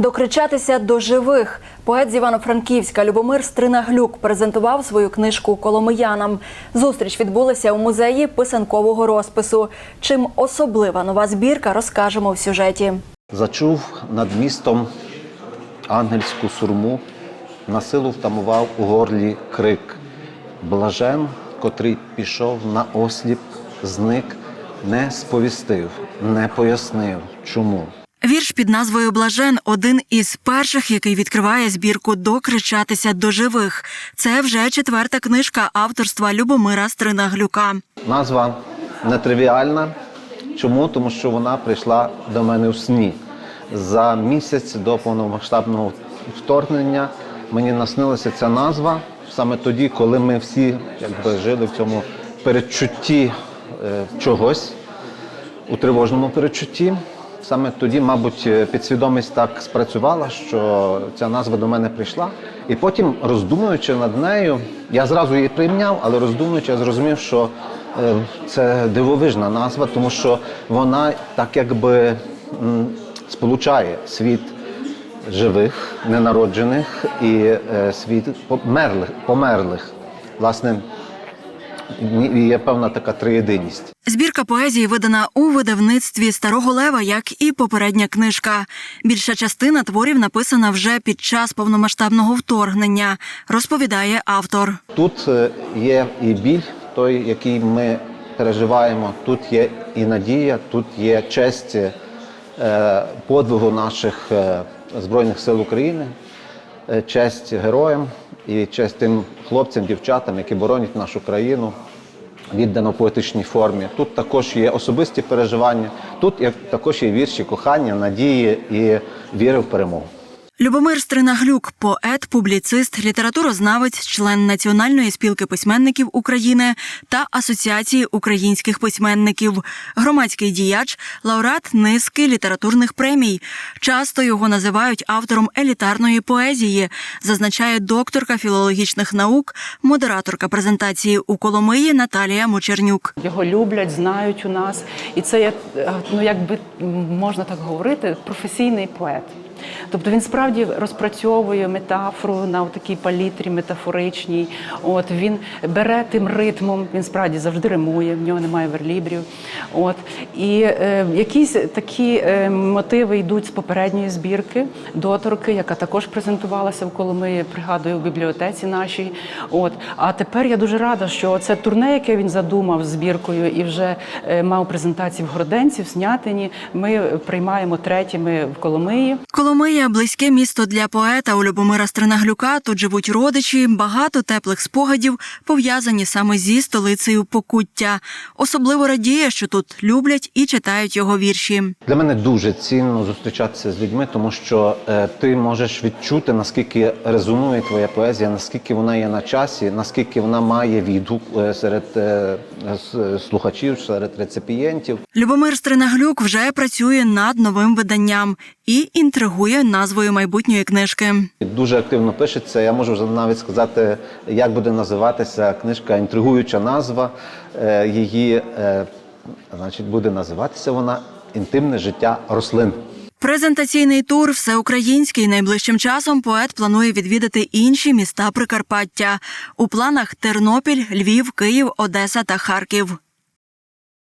Докричатися до живих. Поет з Івано-Франківська Любомир Стринаглюк презентував свою книжку Коломиянам. Зустріч відбулася у музеї писанкового розпису. Чим особлива нова збірка, розкажемо в сюжеті. Зачув над містом ангельську сурму, на силу втамував у горлі крик. Блажен, котрий пішов на осліп, зник, не сповістив, не пояснив, чому. Вірш під назвою Блажен один із перших, який відкриває збірку Докричатися до живих. Це вже четверта книжка авторства Любомира Стринаглюка. Назва нетривіальна. Чому? Тому що вона прийшла до мене в сні. За місяць до повномасштабного вторгнення мені наснилася ця назва саме тоді, коли ми всі якби, жили в цьому передчутті е, чогось, у тривожному передчутті. Саме тоді, мабуть, е, підсвідомість так спрацювала, що ця назва до мене прийшла. І потім, роздумуючи над нею, я зразу її прийняв, але роздумуючи, я зрозумів, що е, це дивовижна назва, тому що вона так якби сполучає світ живих, ненароджених і е, світ померлих, померлих. Власне, і є певна така триєдиність. Збірка поезії видана у видавництві Старого Лева, як і попередня книжка. Більша частина творів написана вже під час повномасштабного вторгнення, розповідає автор. Тут е, є і біль, той, який ми переживаємо. Тут є і надія, тут є честь е, подвигу наших е, Збройних сил України, честь героям і честь тим хлопцям, дівчатам, які боронять нашу країну. Віддано в поетичній формі. Тут також є особисті переживання, тут також є вірші кохання, надії і віри в перемогу. Любомир Стринаглюк, поет, публіцист, літературознавець, член Національної спілки письменників України та Асоціації українських письменників, громадський діяч, лауреат низки літературних премій. Часто його називають автором елітарної поезії, зазначає докторка філологічних наук, модераторка презентації у Коломиї Наталія Мочернюк. Його люблять, знають у нас, і це є, е, ну якби можна так говорити, професійний поет. Тобто він справді розпрацьовує метафору на такій палітрі метафоричній. От він бере тим ритмом, він справді завжди римує, в нього немає верлібрів. От і е, якісь такі е, мотиви йдуть з попередньої збірки доторки, яка також презентувалася в Коломиї, пригадую, в бібліотеці нашій. От а тепер я дуже рада, що це турне, яке він задумав збіркою, і вже е, мав презентації в Городенці, в Снятині. Ми приймаємо третіми в Коломиї. Коломия – близьке місто для поета у Любомира Стринаглюка. Тут живуть родичі, багато теплих спогадів пов'язані саме зі столицею Покуття. Особливо радіє, що тут люблять і читають його вірші. Для мене дуже цінно зустрічатися з людьми, тому що е, ти можеш відчути, наскільки резонує твоя поезія, наскільки вона є на часі, наскільки вона має відгук е, серед е, слухачів, серед реципієнтів. Любомир Стринаглюк вже працює над новим виданням і інтригує назвою майбутньої книжки. Дуже активно пишеться. Я можу вже навіть сказати, як буде називатися книжка, інтригуюча назва е, її, е, значить, буде називатися вона Інтимне життя рослин. Презентаційний тур всеукраїнський найближчим часом поет планує відвідати інші міста Прикарпаття. У планах Тернопіль, Львів, Київ, Одеса та Харків.